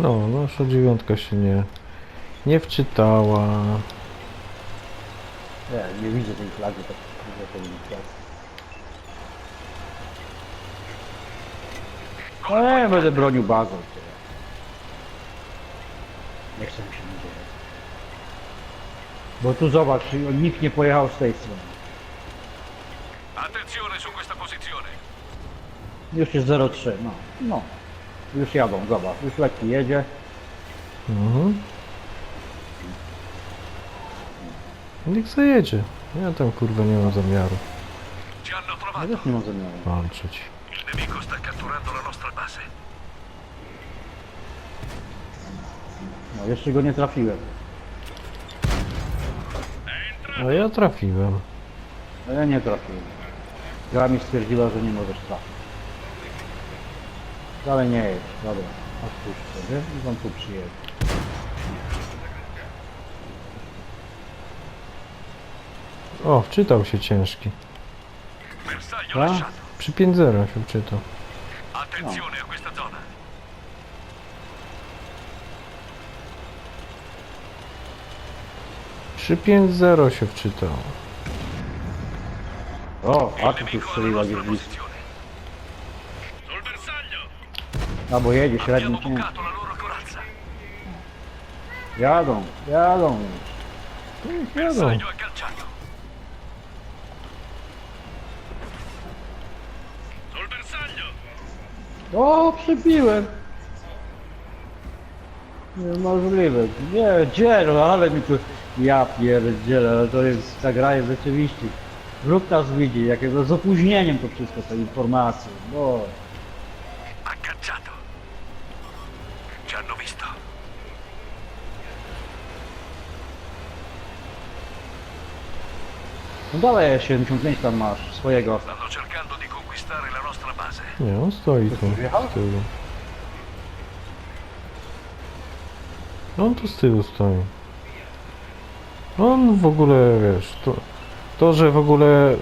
No, nasza dziewiątka się nie, nie wczytała. Nie, nie widzę tej flagi, tak widzę tej flagi. No nie, będę bronił bazą. tyle. Nie chcę mi się nie dzieje. Bo tu zobacz, nikt nie pojechał z tej strony. Attenzione su questa posizione. Już jest 0,3, no. No. Już jadą, zobacz. Już lekki jedzie. Mhm. Niech se jedzie. Ja tam kurwa nie mam zamiaru Ci hanno Ja trovato. też nie mam zamiaru. walczyć. Il nemico sta catturando la nostra base. No, jeszcze go nie trafiłem. A ja trafiłem. No ja nie trafiłem. Gra mi stwierdziła, że nie możesz trafić. Dalej nie jedź, dobra. Odpuść sobie i on tu przyjedzie. O, wczytał się ciężki. Bersaglio Ah. lasciato. Przy 5-0 się wczytał. Attenzione a questa zona. Przy 5-0 się wczytał. O, a tu tu nemico alla strzeliła nostra gdzieś blisko. posizione. Sul bersaglio. A bo jedzie średni, Abbiamo bucato la loro corazza. Jadą, jadą. Jadą. Bersaglio agganciato. Sul bersaglio. O, przybiłem. Niemożliwe. Nie, gdzie, no ale mi tu... Ja pierdzielę, ale to jest, ta gra jest rzeczywiście... Wróg nas widzi, jakiego z opóźnieniem to wszystko, te informacje. Bo... Agganciato. Ci hanno visto. No dalej 75 tam masz, swojego. Stanno cercando di conquistare la nostra base. Nie, on stoi tu z tyłu. On tu z tyłu stoi. On w ogóle, wiesz, to, to że w ogóle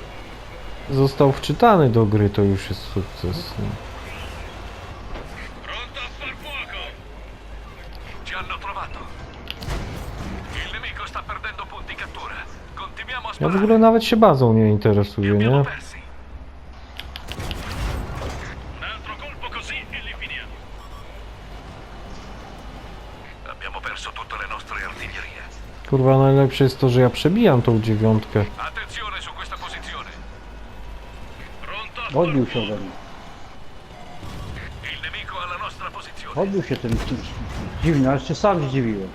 został wczytany do gry, to już jest sukces. nie? Pronto a far fuoco. Ci hanno trovato. Il nemico sta perdendo punti cattura. Ja w ogóle nawet się bazą nie interesuję, nie? Kurwa, najlepsze jest to, że ja przebijam tą dziewiątkę. Odbił się ode mnie. Odbił się tym dziwnie, ale się sam zdziwiłem.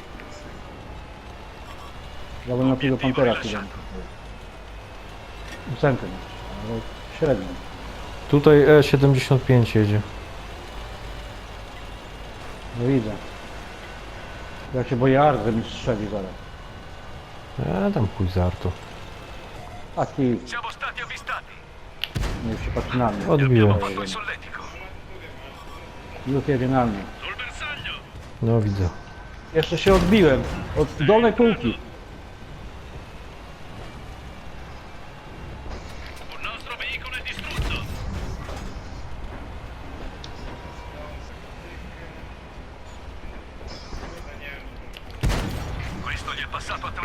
Ja bym na tego Pantera chwilę. Ósemkę ale średnio. Tutaj E75 jedzie. No widzę. Ja się boję art, że mi strzeli zaraz. Ja tam chuj z artu. A ty, Siamo stati avvistati. nie się patrzy na mnie. Solletico. Już jedzie na mnie. Sul bersaglio. No widzę. Jeszcze się odbiłem od dolnej półki.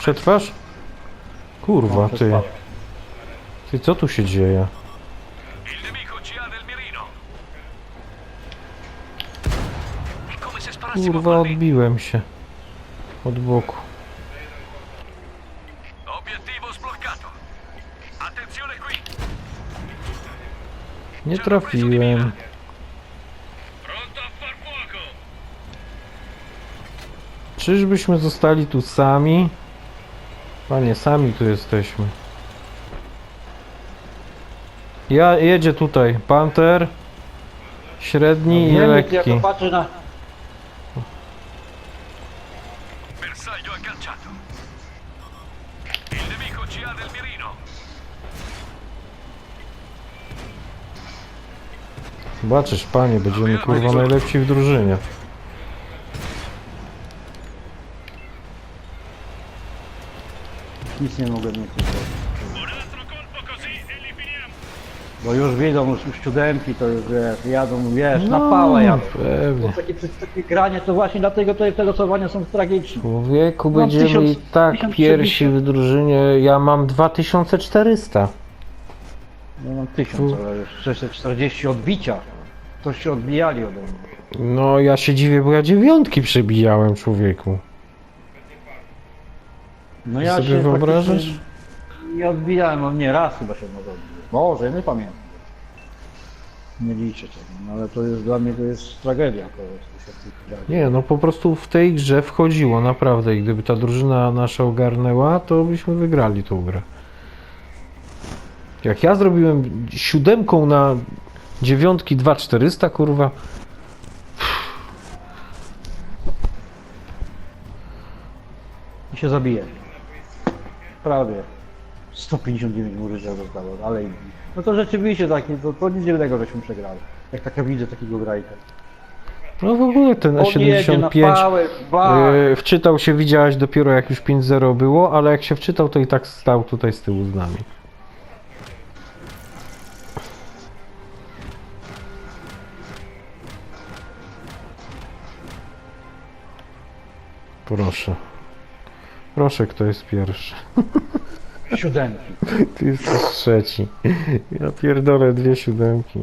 Przetrwasz? Kurwa, No, ty. Ty, co tu się dzieje? Il nemico ci ha nel mirino. È come se sparassimo Kurwa, odbiłem się. Od boku. Obiettivo sbloccato. Attenzione qui. Nie trafiłem. Pronto a far fuoco. Czyżbyśmy zostali tu sami? Panie, sami tu jesteśmy. Ja jedzie tutaj. Panter. Średni i jak lekki. na... Bersaglio agganciato. Il nemico ci ha nel mirino. Zobaczysz, panie, będziemy kurwa najlepsi w drużynie. Nic nie mogę li finiamo. Bo już wiedzą, już siódemki to już wiesz, jadą, wiesz, na pałę jadą. No, pewnie. Takie, takie granie to właśnie dlatego te, te losowania są tragiczne. Człowieku, Mam będziemy tysiąc- i tak 1040. pierwsi w drużynie. Ja mam 2400. No mam tysiąc, ale już 640 odbicia. To się odbijali ode mnie. No ja się dziwię, bo ja dziewiątki przebijałem człowieku. No ja Sobie się wyobrażasz? Nie odbijałem, no nie raz chyba się może odbić. Może, nie pamiętam. Nie liczę tego, no ale to jest dla mnie to jest tragedia po prostu się w tych grach. Nie, no po prostu w tej grze wchodziło naprawdę i gdyby ta drużyna nasza ogarnęła, to byśmy wygrali tą grę. Jak ja zrobiłem siódemką na dziewiątki 2400, kurwa. I się zabije. Prawie. 159 mu zostało, ale No to rzeczywiście takie, to, to nic dziwnego, żeśmy przegrali. Jak taka widzę takiego grajka. No w ogóle ten On jedzie na E75 pałę, ba! yy, wczytał się, widziałeś dopiero jak już 5-0 było, ale jak się wczytał, to i tak stał tutaj z tyłu z nami. Proszę. Proszę, kto jest pierwszy. Siódemki. Ty jesteś trzeci. Ja pierdolę dwie siódemki.